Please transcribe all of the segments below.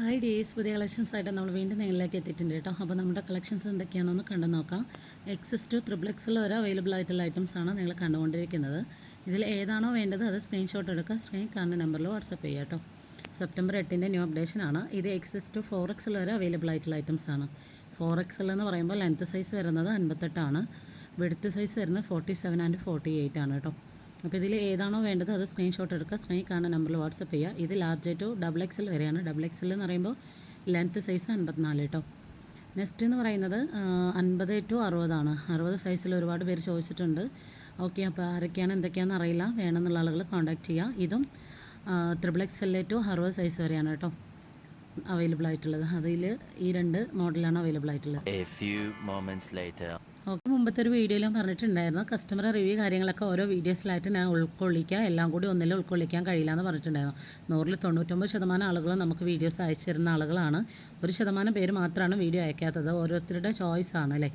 Hi days പുതിയ collections ആയിട്ട് നമ്മൾ വീണ്ടും നിങ്ങളിലേക്ക് എത്തിയിട്ടുണ്ട് കേട്ടോ. അപ്പോൾ നമ്മുടെ കളക്ഷൻസ് എന്തൊക്കെയാണെന്ന് കണ്ടു നോക്കാം. എക്സസ് ടു ത്രിബിൾ എക്സിൽ വരെ അവൈലബിൾ ആയിട്ടുള്ള ഐറ്റംസ് ആണ് നിങ്ങൾ കണ്ടുകൊണ്ടിരിക്കുന്നത്. ഇതിൽ ഏതാണോ വേണ്ടത് അത് സ്ക്രീൻഷോട്ട് എടുക്കുക. സ്ക്രീൻ കാണുന്ന നമ്പറിൽ വാട്സപ്പ് ചെയ്യുക കേട്ടോ. സെപ്റ്റംബർ എട്ടിന്റെ ന്യൂ അപ്ഡേഷൻ ആണ്. ഇത് എക്സസ് ടു ഫോർ എക്സിൽ വരെ അവൈലബിൾ ആയിട്ടുള്ള ഐറ്റംസ് ആണ്. ഫോർ എക്സിൽ എന്ന് പറയുമ്പോൾ ലെങ്ത്ത് സൈസ് വരുന്നത് അൻപത്തെട്ടാണ് വെടുത്ത് സൈസ് വരുന്നത് forty seven and forty eight ആണ് കേട്ടോ. അപ്പോൾ ഇതിൽ ഏതാണോ വേണ്ടത് അത് സ്ക്രീൻഷോട്ട് എടുക്കുക. സ്ക്രീൻ കാണുന്ന നമ്പറിൽ വാട്സപ്പ് ചെയ്യുക. ഇത് ലാർജ് ടു ഡബിൾ എക്സൽ വരെയാണ്. ഡബിൾ എക്സൽ എന്ന് പറയുമ്പോൾ ലെങ്ത്ത് സൈസ് അൻപത്തിനാല് കേട്ടോ. നെക്സ്റ്റ് എന്ന് പറയുന്നത് അൻപത് ടു അറുപതാണ് അറുപത് സൈസിൽ ഒരുപാട് പേര് ചോദിച്ചിട്ടുണ്ട്. ഓക്കെ അപ്പോൾ ആരൊക്കെയാണ് എന്തൊക്കെയാണെന്ന് അറിയില്ല. വേണമെന്നുള്ള ആളുകൾ കോൺടാക്റ്റ് ചെയ്യുക. ഇതും ത്രിബിൾ എക്സൽ ടു അറുപത് സൈസ് വരെയാണ് കേട്ടോ അവൈലബിൾ ആയിട്ടുള്ളത്. അതിൽ ഈ രണ്ട് മോഡലാണ് അവൈലബിൾ ആയിട്ടുള്ളത്. ഓക്കെ മുമ്പത്തെ ഒരു വീഡിയോയിലും പറഞ്ഞിട്ടുണ്ടായിരുന്നു കസ്റ്റമർ റിവ്യൂ കാര്യങ്ങളൊക്കെ ഓരോ വീഡിയോസിലായിട്ട് ഞാൻ ഉൾക്കൊള്ളിക്കുക എല്ലാം കൂടി ഒന്നിൽ ഉൾക്കൊള്ളിക്കാൻ കഴിയില്ല എന്ന് പറഞ്ഞിട്ടുണ്ടായിരുന്നു. നൂറിൽ തൊണ്ണൂറ്റൊമ്പത് ശതമാനം ആളുകളും നമുക്ക് വീഡിയോസ് അയച്ചിരുന്ന ആളുകളാണ്. ഒരു ശതമാനം പേര് മാത്രമാണ് വീഡിയോ അയക്കാത്തത് ഓരോരുത്തരുടെ ചോയ്സ് ആണ് അല്ലേ?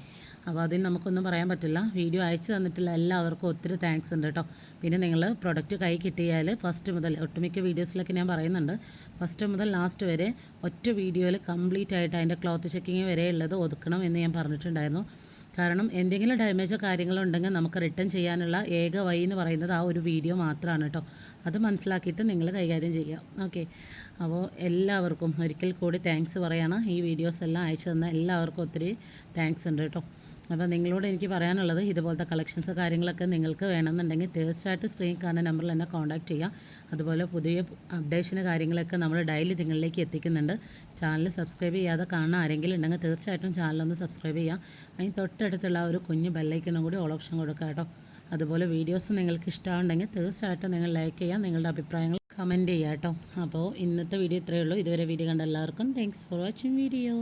അപ്പോൾ അതിൽ നമുക്കൊന്നും പറയാൻ പറ്റില്ല. വീഡിയോ അയച്ചു തന്നിട്ടുള്ള എല്ലാവർക്കും ഒത്തിരി താങ്ക്സ് ഉണ്ട് കേട്ടോ. പിന്നെ നിങ്ങൾ പ്രൊഡക്റ്റ് കൈ കിട്ടിയാൽ ഫസ്റ്റ് മുതൽ ഒട്ടുമിക്ക വീഡിയോസിലൊക്കെ ഞാൻ പറയുന്നുണ്ട് ഫസ്റ്റ് മുതൽ ലാസ്റ്റ് വരെ ഒറ്റ വീഡിയോയിൽ കംപ്ലീറ്റ് ആയിട്ട് അതിന്റെ ക്ലോത്ത് ചെക്കിങ് വരെ ഉള്ളത് ഒതുക്കണം എന്ന് ഞാൻ പറഞ്ഞിട്ടുണ്ടായിരുന്നു. കാരണം എന്തെങ്കിലും ഡാമേജോ കാര്യങ്ങളോ ഉണ്ടെങ്കിൽ നമുക്ക് റിട്ടേൺ ചെയ്യാനുള്ള ഏക വഴി എന്ന് പറയുന്നത് ആ ഒരു വീഡിയോ മാത്രമാണ് കേട്ടോ അത് മനസ്സിലാക്കിയിട്ട് നിങ്ങൾ കൈകാര്യം ചെയ്യുക ഓക്കെ അപ്പോൾ എല്ലാവർക്കും ഒരിക്കൽ കൂടി താങ്ക്സ് പറയാണ്. ഈ വീഡിയോസ് എല്ലാം അയച്ചു തന്ന എല്ലാവർക്കും ഒത്തിരി താങ്ക്സ് ഉണ്ട് കേട്ടോ അപ്പോൾ നിങ്ങളോട് എനിക്ക് പറയാനുള്ളത് ഇതുപോലത്തെ കളക്ഷൻസ് കാര്യങ്ങളൊക്കെ നിങ്ങൾക്ക് വേണമെന്നുണ്ടെങ്കിൽ തീർച്ചയായിട്ടും സ്ക്രീൻ കാണുന്ന നമ്പറിൽ എന്നെ കോൺടാക്ട് ചെയ്യുക. അതുപോലെ പുതിയ അപ്ഡേഷന് കാര്യങ്ങളൊക്കെ നമ്മൾ ഡെയിലി നിങ്ങളിലേക്ക് എത്തിക്കുന്നുണ്ട്. ചാനൽ സബ്സ്ക്രൈബ് ചെയ്യാതെ കാണാൻ ആരെങ്കിലും ഉണ്ടെങ്കിൽ തീർച്ചയായിട്ടും ചാനലൊന്ന് സബ്സ്ക്രൈബ് ചെയ്യുക. അതിന് തൊട്ടടുത്തുള്ള ഒരു കുഞ്ഞ് ബെല്ലൈക്കനും കൂടി ഓൾ ഓപ്ഷൻ കൊടുക്കുക കേട്ടോ. അതുപോലെ വീഡിയോസ് നിങ്ങൾക്ക് ഇഷ്ടമുണ്ടെങ്കിൽ തീർച്ചയായിട്ടും നിങ്ങൾ ലൈക്ക് ചെയ്യാം നിങ്ങളുടെ അഭിപ്രായങ്ങൾ കമന്റ് ചെയ്യുക കേട്ടോ. അപ്പോൾ ഇന്നത്തെ വീഡിയോ ഇത്രയേ ഉള്ളൂ. ഇതുവരെ വീഡിയോ കണ്ട എല്ലാവർക്കും താങ്ക്സ് ഫോർ വാച്ചിങ് വീഡിയോ